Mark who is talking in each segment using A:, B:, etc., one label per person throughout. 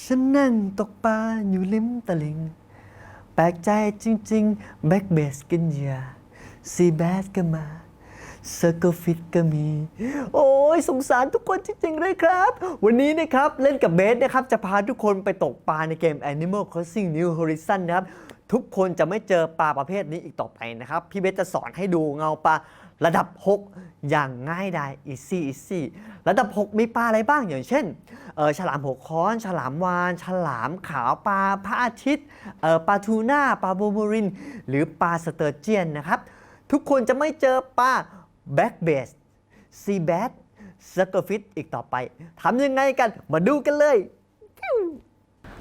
A: ฉันนั่งตกปลาอยู่ริมตลิ่ง แปลกใจจริงๆ แบ็กเบสกินเหยาซีแบสก็มาเซอร์เคิลฟิตก็มี โอ้ยสงสารทุกคนจริงๆเลยครับ วันนี้นะครับ เล่นกับเบสนะครับ จะพาทุกคนไปตกปลาในเกม Animal Crossing New Horizon นะครับ ทุกคนจะไม่เจอปลาประเภทนี้อีกต่อไปนะครับ พี่เบสจะสอนให้ดูเงาปลาระดับ 6 อย่างง่ายดาย easy easy ระดับ 6 มีปลาอะไรบ้างอย่างเช่นฉลามหัวค้อน ฉลามวาน ฉลามขาวปลาพระอาทิตย์ปลาทูน่าปลาบูบูริน หรือปลาสเตอร์เจียนนะครับ ทุกคนจะไม่เจอปลาแบ็กเบสซีแบดสเกอร์ฟิตอีกต่อไปทำยังไงกันมาดูกันเลย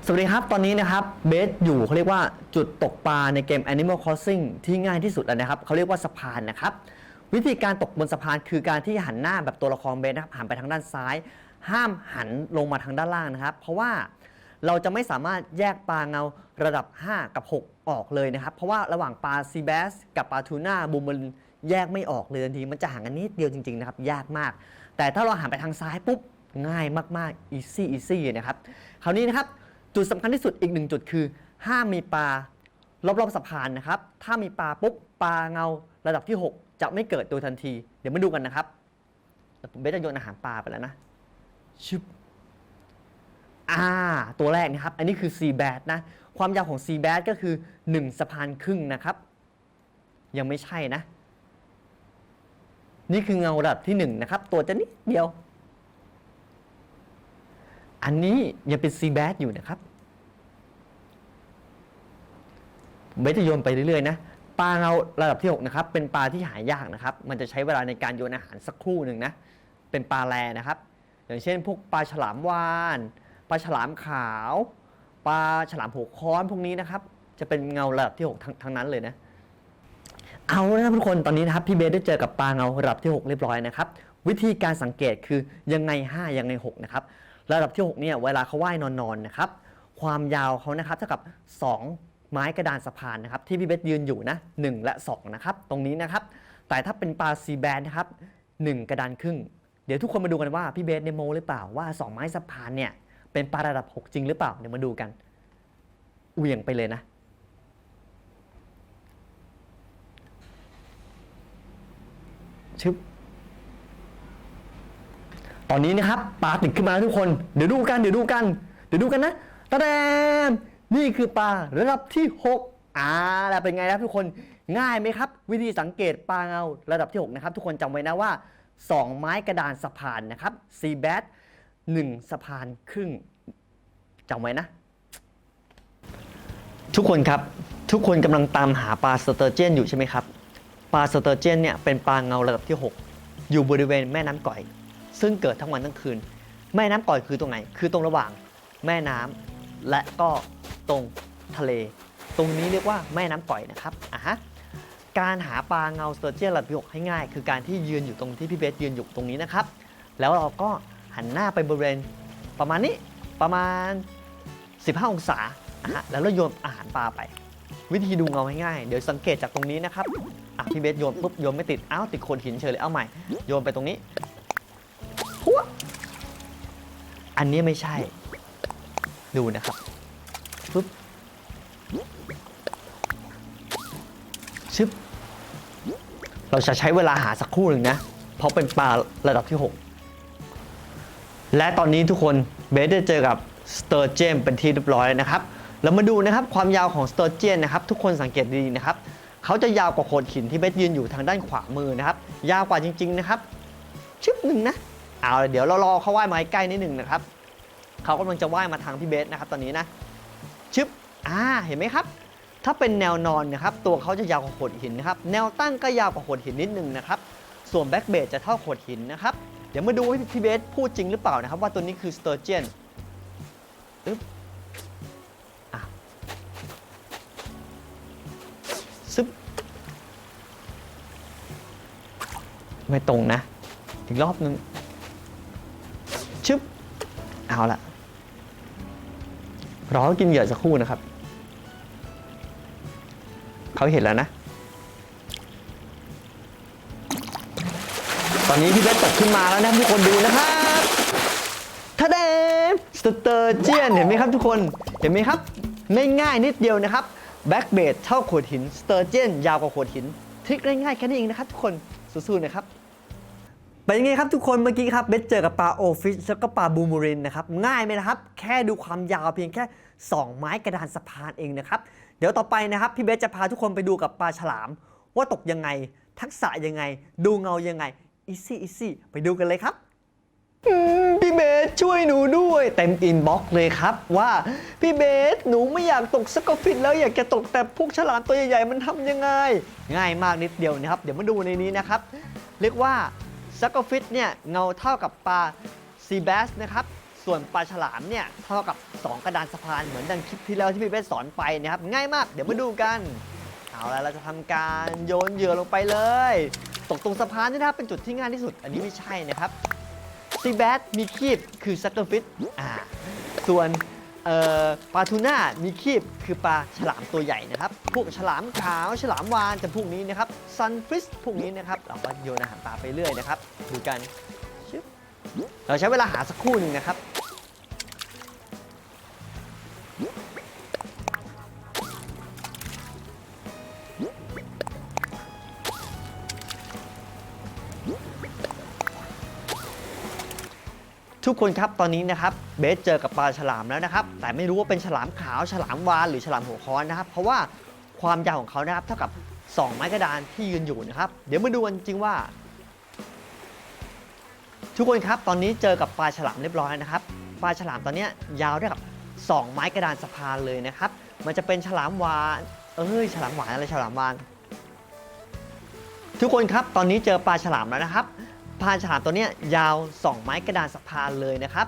A: สวัสดีครับ ตอนนี้นะครับเบสอยู่เขาเรียกว่าจุดตกปลาในเกม Animal Crossing ที่ง่ายที่สุดแล้วนะครับเขาเรียกว่าสะพานนะครับ วิธีการตกบนสะพานคือการที่หันหน้าแบบตัวละครเบสนะครับหันไปทางด้านซ้าย ห้ามหันลงมาทางด้านล่างนะครับ เพราะว่าเราจะไม่สามารถแยกปลาเงาระดับ 5 กับ 6 ออกเลยนะครับ เพราะว่าระหว่างปลาซีแบสกับปลาทูน่าบูมมันแยกไม่ออกเลยทันทีมันจะห่างกันนิดเดียวจริงๆนะครับยากมาก แต่ถ้าเราหันไปทางซ้ายปุ๊บง่ายมากๆ easy easy นะครับคราวนี้นะครับ จุดสำคัญที่สุดอีกหนึ่งจุดคือ ห้ามมีปลารอบๆสะพานนะครับ ถ้ามีปลาปุ๊บปลาเงาระดับที่ 6 จะไม่เกิดโดยทันที เดี๋ยวมาดูกันนะครับเบสจะโยนอาหารปลาไปแล้วนะชึบอ่า ตัวแรกนะครับ อันนี้คือ c b a t นะ ความยาวของ c b a t ก็คือ 1 สะพานครึ่งนะครับ ยังไม่ใช่นะ นี่คือเงาระดับที่ 1 นะครับ ตัวจะนิดเดียว อันนี้ยังเป็นซีแบดอยู่นะครับเบสจะโยนไปเรื่อยๆนะปลาเงาระดับที่6นะครับเป็นปลาที่หายากนะครับ มันจะใช้เวลาในการโยนอาหารสักครู่หนึ่งนะเป็นปลาแรนะครับ อย่างเช่น พวกปลาฉลามวานปลาฉลามขาวปลาฉลามหัวค้อนพวกนี้นะครับจะเป็นเงาระดับที่6ทั้งทั้งนั้นเลยนะเอาละทุกคนตอนนี้นะครับพี่เบสได้เจอกับปลาเงาระดับที่ 6 เรียบร้อยนะครับวิธีการสังเกตคือยังไง 5 ยังไง 6 นะครับ ระดับที่6เนี่ยเวลาเขาว่ายนอนๆนนะครับความยาวเขานะครับเท่ากับ 2 ไม้กระดานสะพานนะครับที่พี่เบสยืนอยู่นะ1และ2นะครับตรงนี้นะครับแต่ถ้าเป็นปลาซีแบนนะครับ1กระดานครึ่ง เดี๋ยวทุกคนมาดูกันว่าพี่เบสในโมหรือเปล่าว่า 2 ไม้สะพานเนี่ยเป็นปลาระดับ 6 จริงหรือเปล่าเดี๋ยวมาดูกันเหวี่ยงไปเลยนะชึบ ตอนนี้นะครับปลาติดขึ้นมาทุกคน เดี๋ยวดูกัน เดี๋ยวดูกัน เดี๋ยวดูกันนะตะแดมนี่คือปลาระดับที่ 6อ่าแล้วเป็นไงครับทุกคน ง่ายไหมครับ วิธีสังเกตปลาเงาระดับที่ 6 นะครับ ทุกคนจำไว้นะว่า 2 ไม้กระดานสะพานนะครับซีแบท1สะพานครึ่งจำไว้นะ ทุกคนครับทุกคนกำลังตามหาปลาสเตอร์เจนอยู่ใช่ไหมครับ ปลาสเตอร์เจนเนี่ยเป็นปลาเงาระดับที่ 6 อยู่บริเวณแม่น้ำก่อย ซึ่งเกิดทั้งวันทั้งคืน แม่น้ำก่อยคือตรงไหน คือตรงระหว่างแม่น้ำและก็ตรงทะเล ตรงนี้เรียกว่าแม่น้ำก่อยนะครับอะฮะการหาปลาเงาสเตอร์เจียนระดับที่6ให้ง่าย คือการที่ยืนอยู่ตรงที่พี่เบสยืนอยู่ตรงนี้นะครับ แล้วเราก็หันหน้าไปบริเวณประมาณนี้ประมาณ 15 องศาอะฮะแล้วเราโยนอาหารปลาไป วิธีดูเงาง่ายๆเดี๋ยวสังเกตจากตรงนี้นะครับอะพี่เบสโยนปุ๊บโยนไม่ติดอ้าวติดโขดหินเฉยเลยเอาใหม่โยนไปตรงนี้ อันนี้ไม่ใช่ ดูนะครับปุ๊บชึบเราจะใช้เวลาหาสักครู่หนึ่งนะ เพราะเป็นปลาระดับที่ 6 และตอนนี้ทุกคนเบสได้เจอกับสเตอร์เจมเป็นที่เรียบร้อยแล้วนะครับ เรามาดูนะครับความยาวของสเตอร์เจนนะครับ ทุกคนสังเกตดีๆนะครับ เขาจะยาวกว่าโขดหินที่เบสยืนอยู่ทางด้านขวามือนะครับ ยาวกว่าจริง ๆ นะครับ ชึบหนึ่งนะ เอาเดี๋ยวเรารอเขาว่ายมาใกล้นิดหนึ่งนะครับเขากำลังจะว่ายมาทางพี่เบสนะครับตอนนี้นะชึบอ่าเห็นไหมครับ ถ้าเป็นแนวนอนนะครับตัวเขาจะยาวกว่าโขดหินนะครับแนวตั้งก็ยาวกว่าโขดหินนิดหนึ่งนะครับส่วนแบ็กเบสจะเท่าโขดหินนะครับเดี๋ยวมาดูว่าพี่เบสพูดจริงหรือเปล่านะครับ ว่าตัวนี้คือสเตอร์เจียนอึ๊บอะซึบไม่ตรงนะ อีกรอบนึง เอาละรอเขากินเหยื่อสักครู่นะครับ เขาเห็นแล้วนะ ตอนนี้พี่เบสตกขึ้นมาแล้วนะทุกคนดูนะครับทะเดมสเตอร์เจียนเห็นไหมครับทุกคน เห็นไหมครับ ไม่ง่ายนิดเดียวนะครับ แบ็กเบดเท่าโขดหิน สเตอร์เจียนยาวกว่าโขดหิน ทริคง่ายๆแค่นี้เองนะครับทุกคนสู้ๆนะครับ เป็นยังไงครับทุกคนเมื่อกี้ครับเบสเจอกับปลาโอฟิชแล้วก็ปลาบูมเมรินนะครับง่ายไหมนะครับ แค่ดูความยาวเพียงแค่ 2 ไม้กระดานสะพานเองนะครับ เดี๋ยวต่อไปนะครับพี่เบสจะพาทุกคนไปดูกับปลาฉลาม ว่าตกยังไง ทักษะยังไง ดูเงายังไงอีซี่อีซี่ไปดูกันเลยครับพี่เบสช่วยหนูด้วยเต็มอินบ็อกซ์เลยครับว่าพี่เบสหนูไม่อยากตกสกอฟิตแล้วอยากจะตกแต่พวกฉลามตัวใหญ่ๆมันทำยังไง ง่ายมากนิดเดียวนะครับ เดี๋ยวมาดูในนี้นะครับ เรียกว่า สกอฟิตเนี่ยเงาเท่ากับปลาซีแบสนะครับ ส่วนปลาฉลามเนี่ยเท่ากับ 2 กระดานสะพานเหมือนดังคลิปที่แล้วที่พี่เบสสอนไปนะครับ ง่ายมาก เดี๋ยวมาดูกัน เอาละเราจะทำการโยนเหยื่อลงไปเลย ตกตรงสะพานนี่นะครับเป็นจุดที่ง่ายที่สุด อันนี้ไม่ใช่นะครับซีแบดมีคีบคือซักเกฟิตอ่าส่วน ปลาทูน่ามีคีบคือปลาฉลามตัวใหญ่นะครับ พวกฉลามขาวฉลามวานจะพวกนี้นะครับซันฟิสพวกนี้นะครับเราก็โยนอาหารปลาไปเรื่อยนะครับ ดูกัน เราใช้เวลาหาสักครู่หนึ่งนะครับ ทุกคนครับตอนนี้นะครับเบสเจอกับปลาฉลามแล้วนะครับ แต่ไม่รู้ว่าเป็นฉลามขาวฉลามวานหรือฉลามหัวค้อนนะครับ เพราะว่าความยาวของเขานะครับเท่ากับ 2 ไม้กระดานที่ยืนอยู่นะครับ เดี๋ยวมาดูกันจริงว่า ทุกคนครับตอนนี้เจอกับปลาฉลามเรียบร้อยนะครับปลาฉลามตอนนี้ยยาวได้กับ 2 ไม้กระดานสะพานเลยนะครับ มันจะเป็นฉลามวานเอ้ยฉลามหวานอะไรฉลามวานทุกคนครับตอนนี้เจอปลาฉลามแล้วนะครับ ปลาฉลามตัวนี้ยาว 2 ไม้กระดานสะพานเลยนะครับ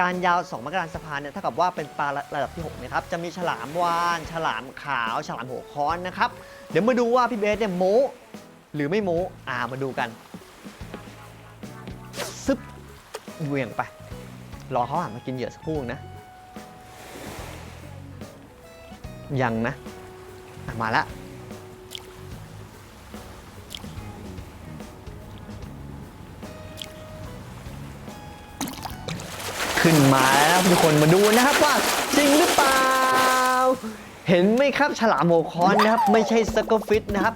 A: การยาว 2 ไม้กระดานสะพานเนี่ยเท่ากับว่าเป็นปลาระดับที่6นะครับจะมีฉลามวาน ฉลามขาว ฉลามหัวค้อนนะครับ เดี๋ยวมาดูว่าพี่เบสเนี่ยโม้หรือไม่โม้อ่ามาดูกันซึบเหวี่ยงไป รอเขาหันมากินเหยื่อสักครู่นะ ยังนะอะมาแล้ว มาแล้วทุกคนมาดูนะครับว่าจริงหรือเปล่า เห็นไหมครับฉลามโมคอนนะครับ ไม่ใช่สกอฟิตนะครับ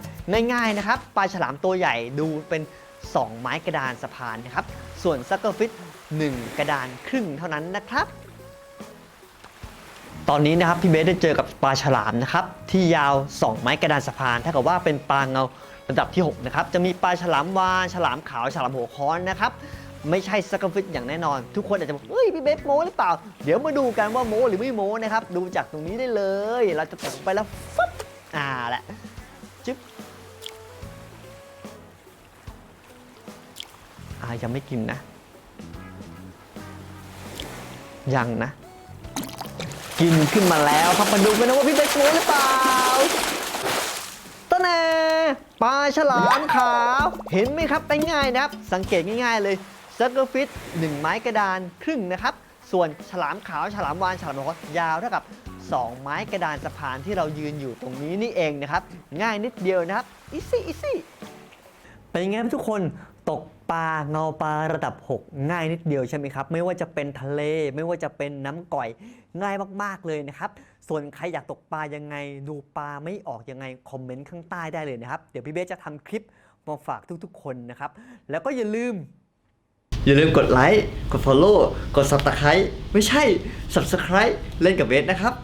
A: ง่ายๆนะครับปลาฉลามตัวใหญ่ดูเป็น 2 ไม้กระดานสะพานนะครับ ส่วนสกอฟิต1 กระดานครึ่งเท่านั้นนะครับ ตอนนี้นะครับพี่เบสได้เจอกับปลาฉลามนะครับ ที่ยาว 2 ไม้กระดานสะพานถ้ากับว่าเป็นปลาเงาระดับที่ 6 นะครับ จะมีปลาฉลามวานฉลามขาว ฉลามหัวค้อนนะครับ ไม่ใช่สกัมฟิตอย่างแน่นอน ทุกคนอาจจะบอกเฮ้ยพี่เบสโม้หรือเปล่า เดี๋ยวมาดูกันว่าโม้หรือไม่โม้นะครับ ดูจากตรงนี้ได้เลย เราจะตกไปแล้วฟึ๊บอ่าแหละจึ๊บอ่ายังไม่กินนะ ยังนะ กินขึ้นมาแล้วครับมาดูกันนะว่าพี่เบสโม้หรือเปล่าต้นแน่ปลาฉลามขาว เห็นไหมครับง่ายๆนะครับ สังเกตง่าย ๆ เลย ซักเกอร์ฟิต1ไม้กระดานครึ่งนะครับ ส่วนฉลามขาวฉลามวานฉลามหัวยาวเท่ากับ 2 ไม้กระดานสะพานที่เรายืนอยู่ตรงนี้นี่เองนะครับ ง่ายนิดเดียวนะครับอีซี่อีซี่เป็นยังไงทุกคนตกปลาเงาปลาระดับ 6 ง่ายนิดเดียวใช่ไหมครับ ไม่ว่าจะเป็นทะเล ไม่ว่าจะเป็นน้ำก่อยง่ายมากๆเลยนะครับ ส่วนใครอยากตกปลายังไง ดูปลาไม่ออกยังไง คอมเมนต์ข้างใต้ได้เลยนะครับ เดี๋ยวพี่เบสจะทำคลิปมาฝากทุกๆ คนนะครับ แล้วก็อย่าลืม อย่าลืมกดไลค์ กด Follow กด Subscribe ไม่ใช่ Subscribe เล่นกับเวสนะครับ